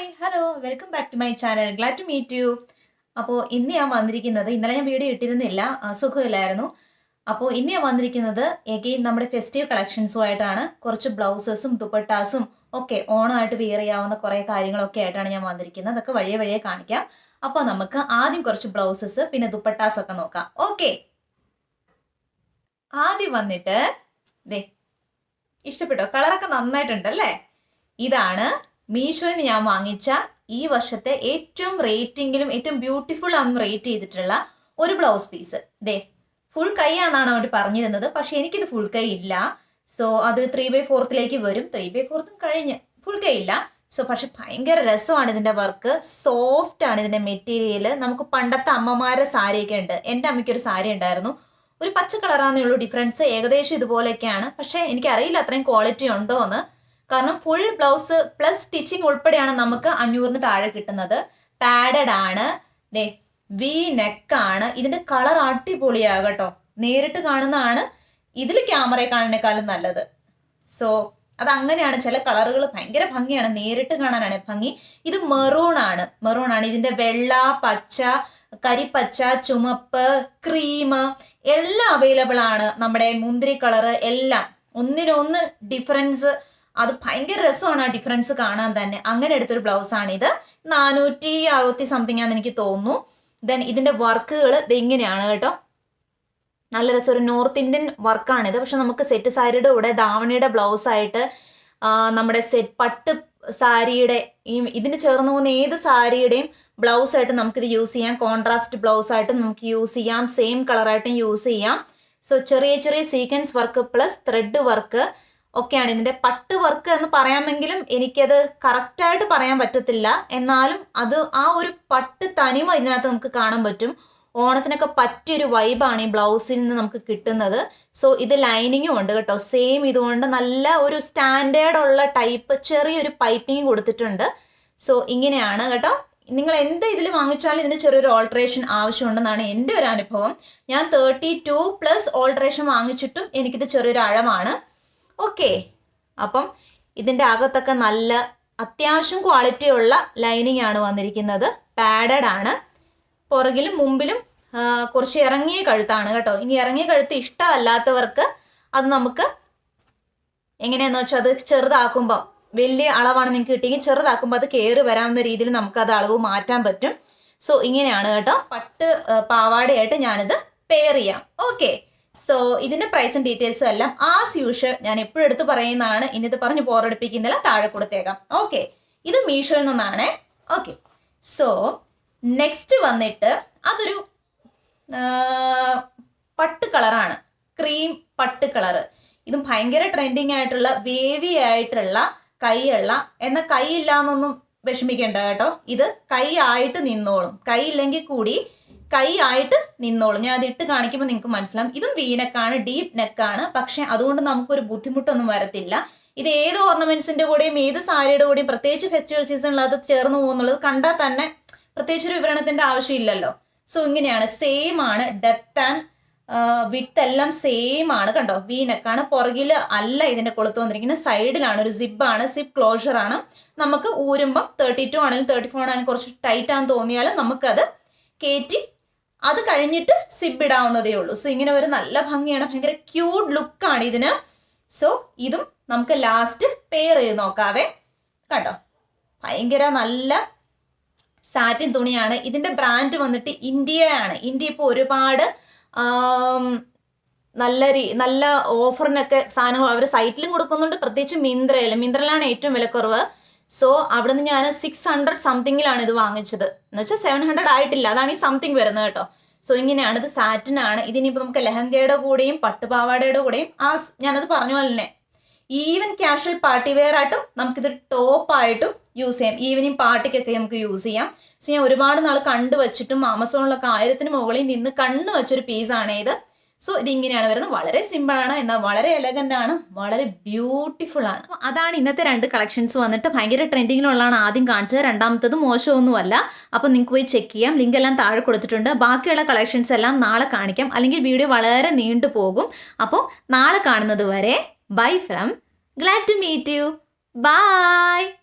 Hi hello welcome back to my channel glad to meet you അപ്പോൾ ഇന്ന് ഞാൻ വന്നിരിക്കുന്നത് ഇന്നലെ ഞാൻ വീഡിയോ ഇട്ടിരുന്നില്ല സുഖമില്ലായിരുന്നു. അപ്പോൾ ഇന്ന് ഞാൻ വന്നിരിക്കുന്നത് എഗെയിൻ നമ്മുടെ ഫെസ്റ്റീവ് കളക്ഷൻസുമായിട്ടാണ് കുറച്ച് ബ്ലൗസസും ദുപ്പട്ടാസും ഒക്കെ ഓണമായിട്ട് വിയർ ചെയ്യാവുന്ന കുറേ കാര്യങ്ങളൊക്കെ ആയിട്ടാണ് ഞാൻ വന്നിരിക്കുന്നത്. അതൊക്കെ വഴിയെ വഴിയെ കാണിക്കാം. അപ്പോൾ നമുക്ക് ആദ്യം കുറച്ച് ബ്ലൗസസ് പിന്നെ ദുപ്പട്ടാസൊക്കെ നോക്കാം. ഓക്കെ ആദ്യം വന്നിട്ട് ദേ ഇഷ്ടപ്പെട്ടോ? കളറൊക്കെ നന്നായിട്ടുണ്ട് അല്ലേ? ഇതാണ് മീഷോയിൽ നിന്ന് ഞാൻ വാങ്ങിച്ച ഈ വർഷത്തെ ഏറ്റവും റേറ്റിംഗിലും ഏറ്റവും ബ്യൂട്ടിഫുൾ ആണെന്ന് റേറ്റ് ചെയ്തിട്ടുള്ള ഒരു ബ്ലൗസ് പീസ് ദേ ഫുൾ കൈ ആണെന്നാണ് അവർ പറഞ്ഞിരുന്നത്. പക്ഷെ എനിക്കിത് ഫുൾ കൈ ഇല്ല. സോ അത് ത്രീ ബൈ ഫോർത്തിലേക്ക് വരും. ത്രീ ബൈ ഫോർത്തും കഴിഞ്ഞ്. ഫുൾ കൈ ഇല്ല. സോ പക്ഷെ ഭയങ്കര രസമാണ് ഇതിന്റെ വർക്ക് സോഫ്റ്റ് ആണ് ഇതിന്റെ മെറ്റീരിയൽ നമുക്ക് പണ്ടത്തെ അമ്മമാരുടെ സാരിയൊക്കെ ഉണ്ട്. എന്റെ അമ്മയ്ക്കൊരു സാരി ഉണ്ടായിരുന്നു. ഒരു പച്ച കളറാന്നേ ഉള്ളൂ ഡിഫറൻസ് ഏകദേശം ഇതുപോലെയൊക്കെയാണ്. പക്ഷെ എനിക്കറിയില്ല അത്രയും ക്വാളിറ്റി ഉണ്ടോ എന്ന് കാരണം ഫുൾ ബ്ലൗസ് പ്ലസ് സ്റ്റിച്ചിങ് ഉൾപ്പെടെയാണ് നമുക്ക് അഞ്ഞൂറിന് താഴെ കിട്ടുന്നത്. പാഡഡ് ആണ്. ദേ വി ആണ്. ഇതിന്റെ കളർ അടിപൊളിയാകട്ടോ. നേരിട്ട് കാണുന്നതാണ്. ഇതിൽ ക്യാമറയെ കാണുന്നേക്കാളും നല്ലത്. സോ അത് അങ്ങനെയാണ് ചില കളറുകൾ ഭയങ്കര ഭംഗിയാണ്. നേരിട്ട് കാണാനാണ് ഭംഗി. ഇത് മെറൂൺ ആണ്. മെറൂൺ ആണ്. ഇതിന്റെ വെള്ള പച്ച കരിപ്പച്ച ചുമപ്പ് ക്രീം എല്ലാം അവൈലബിൾ ആണ് നമ്മുടെ മുന്തിരി കളറ് എല്ലാം. ഒന്നിനൊന്ന് ഡിഫറൻസ് അത് ഭയങ്കര രസമാണ് ആ ഡിഫറൻസ് കാണാൻ തന്നെ. അങ്ങനെ എടുത്തൊരു ആണ് ഇത്. നാനൂറ്റി അറുപത്തി സംതിങ് ആണെന്ന് എനിക്ക് തോന്നുന്നു. ദെൻ ഇതിന്റെ വർക്കുകൾ ഇത് ഇങ്ങനെയാണ് കേട്ടോ. നല്ല രസം. ഒരു നോർത്ത് ഇന്ത്യൻ വർക്കാണിത് പക്ഷെ നമുക്ക് സെറ്റ് സാരിയുടെ കൂടെ ധാവണിയുടെ ബ്ലൗസ് ആയിട്ട് നമ്മുടെ സെറ്റ് പട്ട് സാരിയുടെ ഈ ഇതിന് ചേർന്ന് പോകുന്ന ഏത് സാരിയുടെയും ബ്ലൗസ് ആയിട്ട് നമുക്കിത് യൂസ് ചെയ്യാം. കോൺട്രാസ്റ്റ് ബ്ലൗസ് ആയിട്ട് നമുക്ക് യൂസ് ചെയ്യാം. സെയിം കളറായിട്ടും യൂസ് ചെയ്യാം. സോ ചെറിയ ചെറിയ sequence work plus thread work ഒക്കെയാണ്. ഇതിന്റെ പട്ട് വർക്ക് എന്ന് പറയാമെങ്കിലും എനിക്കത് കറക്റ്റായിട്ട് പറയാൻ പറ്റത്തില്ല. എന്നാലും അത് ആ ഒരു പട്ട് തനിമ ഇതിനകത്ത് നമുക്ക് കാണാൻ പറ്റും. ഓണത്തിനൊക്കെ പറ്റിയൊരു വൈബാണ് ഈ ബ്ലൗസിൽ നിന്ന് നമുക്ക് കിട്ടുന്നത്. സോ ഇത് ലൈനിങ്ങും ഉണ്ട് കേട്ടോ. സെയിം ഇതുകൊണ്ട് നല്ല ഒരു സ്റ്റാൻഡേർഡ് ഉള്ള ടൈപ്പ് ചെറിയൊരു പൈപ്പിംഗ് കൊടുത്തിട്ടുണ്ട്. സോ ഇങ്ങനെയാണ് കേട്ടോ. നിങ്ങൾ എന്ത് ഇതിൽ വാങ്ങിച്ചാലും ഇതിന് ചെറിയൊരു ഓൾട്രേഷൻ ആവശ്യമുണ്ടെന്നാണ് എന്റെ ഒരു അനുഭവം. ഞാൻ തേർട്ടി ടു പ്ലസ് ഓൾട്രേഷൻ വാങ്ങിച്ചിട്ടും എനിക്കിത് ചെറിയൊരു അഴമാണ് ഓക്കെ. അപ്പം ഇതിന്റെ അകത്തൊക്കെ നല്ല അത്യാവശ്യം ക്വാളിറ്റിയുള്ള ലൈനിങ് ആണ് വന്നിരിക്കുന്നത്. പാഡഡ് ആണ്. പുറകിലും മുമ്പിലും കുറച്ച് ഇറങ്ങിയ കഴുത്താണ് കേട്ടോ. ഇനി ഇറങ്ങിയ കഴുത്ത് ഇഷ്ടമല്ലാത്തവർക്ക് അത് നമുക്ക് എങ്ങനെയാന്ന് വെച്ചാൽ അത് ചെറുതാക്കുമ്പോൾ വലിയ അളവാണ് നിങ്ങൾക്ക് കിട്ടിയെങ്കിൽ ചെറുതാക്കുമ്പോൾ അത് കയറി വരാവുന്ന രീതിയിൽ നമുക്ക് അത് അളവ് മാറ്റാൻ പറ്റും. സോ ഇങ്ങനെയാണ് കേട്ടോ. പട്ട് പാവാടയായിട്ട് ഞാനിത് പെയർ ചെയ്യാം. ഓക്കെ സോ ഇതിന്റെ പ്രൈസും ഡീറ്റെയിൽസും എല്ലാം ആസ് യൂഷ്വൽ ഞാൻ എപ്പോഴും എടുത്ത് പറയുന്നതാണ്. ഇനി ഇത് പറഞ്ഞ് പോറടിപ്പിക്കുന്നില്ല താഴെ കൊടുത്തേക്കാം ഓക്കെ ഇത് മീഷോയിൽ നിന്നാണ്. ഓക്കെ സോ നെക്സ്റ്റ് വന്നിട്ട് അതൊരു പട്ട് കളറാണ് ക്രീം പട്ട് കളറ് ഇതും ഭയങ്കര ട്രെൻഡിങ് ആയിട്ടുള്ള വേവി ആയിട്ടുള്ള കൈയുള്ള എന്നാൽ കൈ എന്നൊന്നും വിഷമിക്കേണ്ട കേട്ടോ. ഇത് കൈ ആയിട്ട് നിന്നോളും. കൈ ഇല്ലെങ്കിൽ കൂടി കൈ ആയിട്ട് നിന്നോളും. ഞാൻ അത് ഇട്ട് കാണിക്കുമ്പോൾ നിങ്ങൾക്ക് മനസ്സിലാവും. ഇതും വീനക്കാണ് ഡീപ്പ് നെക്കാണ്. പക്ഷെ അതുകൊണ്ട് നമുക്കൊരു ബുദ്ധിമുട്ടൊന്നും വരത്തില്ല. ഇത് ഏത് ഓർണമെന്റ്സിന്റെ കൂടെയും ഏത് സാരിയുടെ കൂടെയും പ്രത്യേകിച്ച് ഫെസ്റ്റിവൽ സീസണിൽ അത് ചേർന്ന് പോകുന്നുള്ളത് കണ്ടാൽ തന്നെ പ്രത്യേകിച്ച് ഒരു വിവരണത്തിന്റെ ആവശ്യമില്ലല്ലോ. സോ ഇങ്ങനെയാണ്. സെയിം ആണ്. ഡെപ്ത് ആൻഡ് വിത്ത് എല്ലാം സെയിം ആണ് കണ്ടോ? വി നെക്കാണ് പുറകിൽ അല്ല ഇതിന്റെ കൊളുത്ത് വന്നിരിക്കുന്നത്. സൈഡിലാണ്. ഒരു സിബാണ് സിബ് ക്ലോഷർ ആണ്. നമുക്ക് ഊരുമ്പം തേർട്ടി ടു ആണെങ്കിലും തേർട്ടി ഫോർ ആണെങ്കിലും കുറച്ച് ടൈറ്റ് ആണെന്ന് തോന്നിയാലും നമുക്കത് കയറ്റി അത് കഴിഞ്ഞിട്ട് സിബ് ഇടാവുന്നതേ ഉള്ളൂ. സോ ഇങ്ങനെ ഒരു നല്ല ഭംഗിയാണ്. ഭയങ്കര ക്യൂട്ട് ലുക്കാണ് ഇതിന്. സോ ഇതും നമുക്ക് ലാസ്റ്റ് പെയർ ചെയ്ത് നോക്കാവേ. കണ്ടോ? ഭയങ്കര നല്ല സാറ്റിൻ തുണിയാണ്. ഇതിന്റെ ബ്രാൻഡ് വന്നിട്ട് ഇന്ത്യയാണ്. ഇന്ത്യ ഇപ്പോൾ ഒരുപാട് നല്ല രീ നല്ല ഓഫറിനൊക്കെ സാധനങ്ങൾ അവർ സൈറ്റിലും കൊടുക്കുന്നുണ്ട്. പ്രത്യേകിച്ച് മിന്ത്രയിൽ. മിന്ത്രയിലാണ് ഏറ്റവും വിലക്കുറവ്. സോ അവിടെ നിന്ന് ഞാൻ സിക്സ് ഹൺഡ്രഡ് സംതിങ്ങിലാണ് ഇത് വാങ്ങിച്ചത്. എന്ന് വെച്ചാൽ സെവൻ ഹൺഡ്രഡ് ആയിട്ടില്ല. അതാണ് ഈ സംതിങ് വരുന്നത് കേട്ടോ. സോ ഇങ്ങനെയാണ് ഇത് സാറ്റിൻ ആണ് ഇതിനിപ്പോൾ നമുക്ക് ലെഹങ്കയുടെ കൂടെയും പട്ടുപാവാടയുടെ കൂടെയും ആ ഞാനത് പറഞ്ഞ പോലെ തന്നെ. ഈവൻ കാഷ്വൽ പാർട്ടി വെയർ ആയിട്ടും നമുക്കിത് ടോപ്പ് ആയിട്ടും യൂസ് ചെയ്യാം. ഈവനിങ് പാർട്ടിക്കൊക്കെ നമുക്ക് യൂസ് ചെയ്യാം. സോ ഞാൻ ഒരുപാട് നാൾ കണ്ടു വച്ചിട്ടും ആമസോണിലൊക്കെ ആയിരത്തിന് മുകളിൽ നിന്ന് കണ്ണു വെച്ചൊരു പീസാണ് ഇത്. സോ ഇതിങ്ങനെയാണ് വരുന്നത്. വളരെ സിമ്പിൾ ആണ്. എന്നാൽ വളരെ എലഗന്റ് ആണ്. വളരെ ബ്യൂട്ടിഫുൾ ആണ്. അതാണ് ഇന്നത്തെ രണ്ട് കളക്ഷൻസ് വന്നിട്ട് ഭയങ്കര ട്രെൻഡിങ്ങിലുള്ളതാണ് ആദ്യം കാണിച്ചത്. രണ്ടാമത്തത് മോശമൊന്നുമല്ല. അപ്പോൾ നിങ്ങൾക്ക് പോയി ചെക്ക് ചെയ്യാം. ലിങ്ക് എല്ലാം താഴെ കൊടുത്തിട്ടുണ്ട്. ബാക്കിയുള്ള കളക്ഷൻസ് എല്ലാം നാളെ കാണിക്കാം. അല്ലെങ്കിൽ വീഡിയോ വളരെ നീണ്ടു പോകും. അപ്പോൾ നാളെ കാണുന്നത് വരെ bye from glad to meet you bye